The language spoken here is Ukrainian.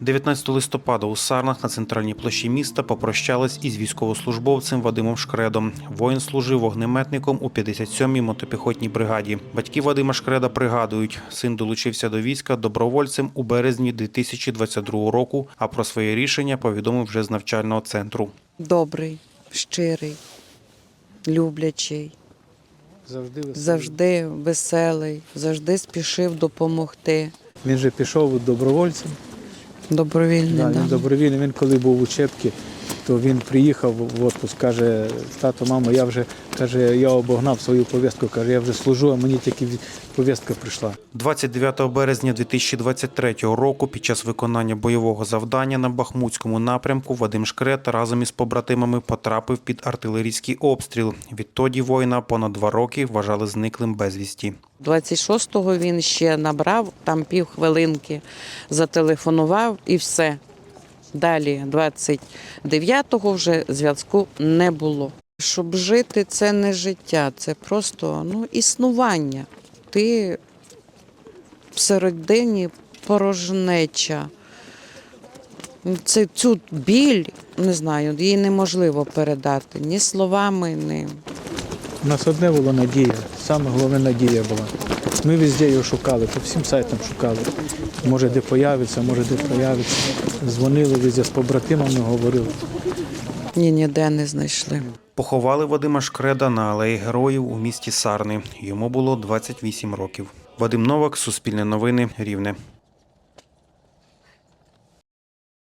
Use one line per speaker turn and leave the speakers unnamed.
19 листопада у Сарнах на центральній площі міста попрощались із військовослужбовцем Вадимом Шкредом. Воїн служив вогнеметником у 57-й мотопіхотній бригаді. Батьки Вадима Шкреда пригадують, син долучився до війська добровольцем у березні 2022 року, а про своє рішення повідомив вже з навчального центру.
Добрий, щирий, люблячий,
Завжди веселий.
завжди веселий, завжди спішив допомогти.
Він же пішов добровольцем.
Добровільний,
Да,
да.
він добровільний. Він коли був у Чепці, то він приїхав в отпуск, каже, тато, мамо, я вже каже, я обогнав свою повістку, каже, я вже служу, а мені тільки повістка прийшла.
29 березня 2023 року під час виконання бойового завдання на Бахмутському напрямку Вадим Шкрет разом із побратимами потрапив під артилерійський обстріл. Відтоді воїна понад два роки вважали зниклим безвісті.
26-го він ще набрав, там півхвилинки зателефонував і все. Далі, 29-го вже зв'язку не було. Щоб жити, це не життя, це просто ну, існування. Ти всередині порожнеча. Це цю біль, не знаю, її неможливо передати ні словами, ні.
У нас одне було надія, саме головне надія була. Ми везде його шукали, по всім сайтам шукали. Може, де появиться, може, де появиться. Дзвонили везде з побратимами, говорили.
Ні, ніде не знайшли.
Поховали Вадима Шкреда на алеї героїв у місті Сарни. Йому було 28 років. Вадим Новак, Суспільне новини, Рівне.